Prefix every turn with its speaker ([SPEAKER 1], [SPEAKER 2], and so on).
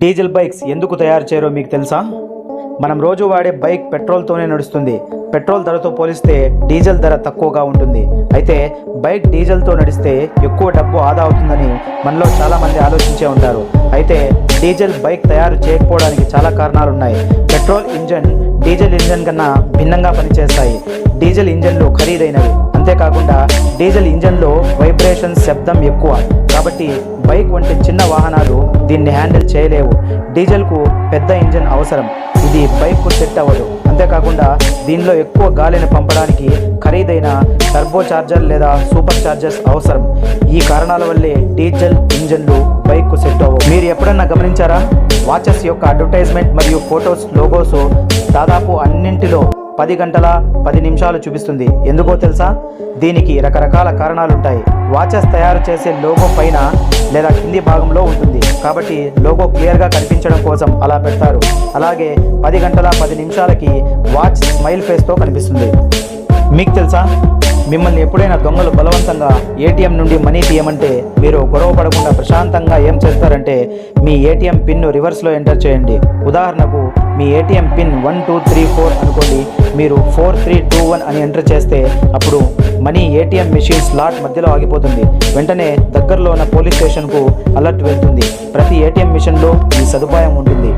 [SPEAKER 1] Diesel bikes ఎందుకు తయారు చేయరో మీకు తెలుసా? మనం రోజు వాడే బైక్ పెట్రోల్తోనే నడుస్తుంది. పెట్రోల్ ధరతో పోలిస్తే డీజిల్ ధర తక్కువగా ఉంటుంది. అయితే బైక్ డీజిల్తో నడిస్తే ఎక్కువ డబ్బు ఆదా అవుతుందని మనలో చాలామంది ఆలోచించే ఉంటారు. అయితే డీజిల్ బైక్ తయారు చేయకపోవడానికి చాలా కారణాలు ఉన్నాయి పెట్రోల్ ఇంజన్ డీజిల్ ఇంజన్ కన్నా భిన్నంగా పనిచేస్తాయి. డీజిల్ ఇంజన్లు ఖరీదైనవి. అంతేకాకుండా డీజిల్ ఇంజన్లో వైబ్రేషన్ శబ్దం ఎక్కువ. కాబట్టి బైక్ వంటి చిన్న వాహనాలు దీన్ని హ్యాండిల్ చేయలేవు. డీజిల్కు పెద్ద ఇంజన్ అవసరం. ఇది బైక్కు సెట్ అవ్వదు. అంతేకాకుండా దీనిలో ఎక్కువ గాలిని పంపడానికి ఖరీదైన టర్బో చార్జర్ లేదా సూపర్ చార్జర్స్ అవసరం. ఈ కారణాల వల్లే డీజిల్ ఇంజన్లు బైక్కు సెట్ అవ్వవు. మీరు ఎప్పుడన్నా గమనించారా? వాచెస్ యొక్క అడ్వర్టైజ్మెంట్ మరియు ఫొటోస్ లోగోస్ దాదాపు అన్నింటిలో పది గంటల పది నిమిషాలు చూపిస్తుంది. ఎందుకో తెలుసా? దీనికి రకరకాల కారణాలుంటాయి. వాచెస్ తయారు చేసే లోగో పైన లేదా కింది భాగంలో ఉంటుంది. కాబట్టి లోగో క్లియర్గా కనిపించడం కోసం అలా పెడతారు. అలాగే పది గంటల పది నిమిషాలకి వాచ్ స్మైల్ ఫేస్తో కనిపిస్తుంది. మీకు తెలుసా? మిమ్మల్ని ఎప్పుడైనా దొంగలు బలవంతంగా ఏటీఎం నుండి మనీ తీయమంటే మీరు గొడవ పడకుండా ప్రశాంతంగా ఏం చేస్తారంటే మీ ఏటీఎం పిన్ను రివర్స్లో ఎంటర్ చేయండి. ఉదాహరణకు మీ ATM PIN one two three four అనుకోండి. మీరు ఫోర్ త్రీ టూ వన్ అని ఎంటర్ చేస్తే అప్పుడు మనీ ఏటీఎం మెషిన్ స్లాట్ మధ్యలో ఆగిపోతుంది. వెంటనే దగ్గరలో ఉన్న పోలీస్ స్టేషన్కు అలర్ట్ వెళ్తుంది. ప్రతి ఏటీఎం మిషన్లో ఈ సదుపాయం ఉంటుంది.